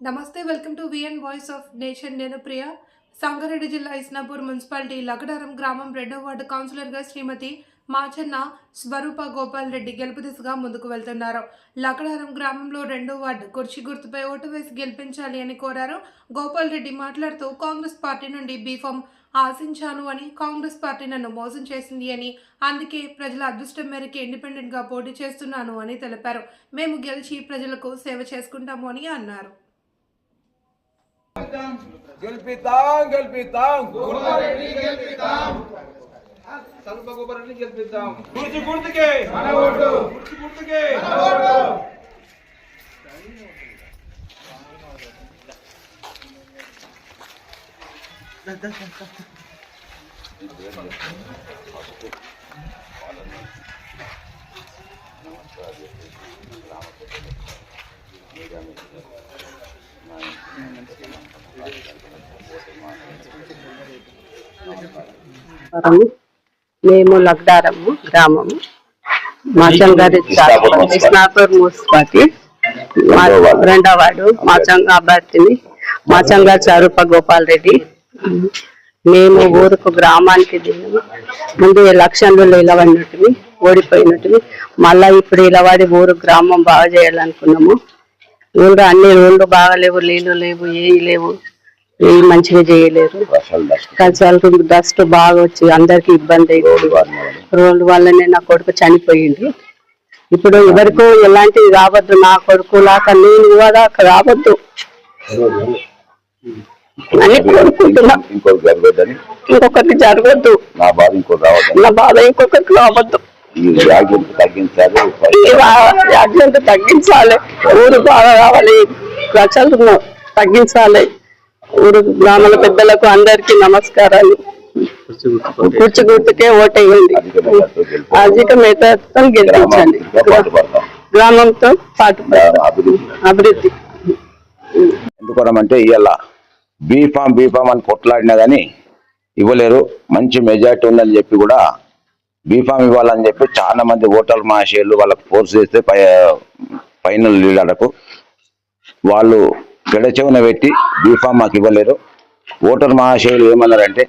నమస్తే welcome to VN voice of nation నేను ప్రియ. సంగారెడ్డి జిల్లా ఇస్నాపూర్ మున్సిపాలిటీ లగడారం గ్రామం రెండో వార్డు కౌన్సిలర్గా శ్రీమతి మాచన్న స్వరూప గోపాల్ రెడ్డి గెలుపు దిశగా ముందుకు వెళ్తున్నారు. లకడారం గ్రామంలో రెండో వార్డు కుర్చీ గుర్తుపై ఓటు వేసి గెలిపించాలి అని కోరారు. గోపాల్ రెడ్డి మాట్లాడుతూ కాంగ్రెస్ పార్టీ నుండి బీఫామ్ ఆశించాను అని కాంగ్రెస్ పార్టీ నన్ను మోసం చేసింది అని అందుకే ప్రజల అదృష్టం మేరకు ఇండిపెండెంట్గా పోటీ చేస్తున్నాను అని తెలిపారు. మేము గెలిచి ప్రజలకు సేవ చేసుకుంటాము అని అన్నారు. గెలిపిద్దాం గెలిపిద్దాం స్వరూప గోపాలని గెలిపిద్దాం గుర్తు గుర్తుకే గుర్తు గుర్తుకే వరము మేము లగ్డారము గ్రామము. మాచంగారి కృష్ణాపూర్ మున్సిపాలిటీ మా రెండో వార్డు మాచంగ అభ్యర్థిని మాచంగా చారుప గోపాల్ రెడ్డి. మేము ఊరుకు గ్రామానికి దిగాము. ముందు ఎలక్షన్లు నిలబడినట్టువి ఓడిపోయినట్టువి. మళ్ళా ఇప్పుడు నిలబడి ఊరు గ్రామం బాగా చేయాలనుకున్నాము. ఊళ్ళో అన్ని రోడ్లు బాగాలేవు నీళ్ళు లేవు ఏవి లేవు ఏవి మంచిగా చేయలేరు. కల్చరల్ డస్ట్ బాగా వచ్చి అందరికి ఇబ్బంది అయింది. రోడ్డు వల్లనే నా కొడుకు చనిపోయింది ఇప్పుడు ఎవరికో ఎలాంటివి రావద్దు నా కొడుకు లాగా నేను కూడా రావద్దు. అని కోరుకుంటున్నా. జరగద్దు. నా బాధ ఇంకొకరికి రావద్దు. ఈ వ్యాఖ్యలు తగ్గించాలి రాజ్యం తగ్గించాలి. ఊరు బాగా రావాలి ప్రజలు తగ్గించాలి. ఊరు గ్రామాల పెద్దలకు అందరికీ నమస్కారాలు. కుర్చీ గుర్తుకే ఓటేయండి. అధిక అధిక మేతతో గెలిపించండి. గ్రామంతో పాటు అభివృద్ధి. అభివృద్ధి ఎందుకోనమంటే ఇవాళ బీఫామ్ బీఫామ్ అని కొట్లాడినా కానీ ఇవ్వలేరు. మంచి మెజార్టీ ఉందని చెప్పి కూడా బీఫామ్ ఇవ్వాలని చెప్పి చాలా మంది ఓటర్ మహాశయులు వాళ్ళకు ఫోర్స్ చేస్తే పై ఫైనల్ లీడర్లకు వాళ్ళు చెవున పెట్టి బీఫామ్ మాకు ఇవ్వలేరు. ఓటర్ మహాశయులు ఏమన్నారంటే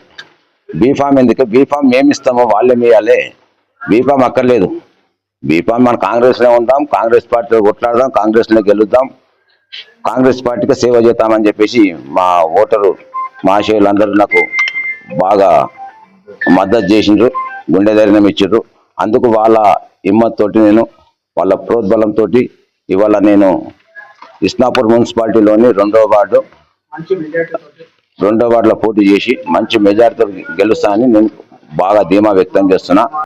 బీఫామ్ ఎందుకు? బీఫామ్ మేము వాళ్ళేమి ఇవ్వాలి బీఫామ్ అక్కర్లేదు. బీఫామ్ మన కాంగ్రెస్లో ఉంటాం కాంగ్రెస్ పార్టీలో కొట్లాడదాం కాంగ్రెస్లో గెలుద్దాం. కాంగ్రెస్ పార్టీకి సేవ చేద్దామని చెప్పేసి మా ఓటరు మహాశయులందరూ నాకు బాగా మద్దతు చేసిండ్రు. గుండె ధైర్యం ఇచ్చిండ్రు. అందుకు వాళ్ళ హిమ్మత్ తోటి నేను వాళ్ళ ప్రోద్బలంతో ఇవాళ నేను ఇస్నాపూర్ మున్సిపాలిటీలోని రెండో వార్డు రెండో వార్డులో పోటీ చేసి మంచి మెజార్టీతో గెలుస్తా అని నేను బాగా ధీమా వ్యక్తం చేస్తున్నా.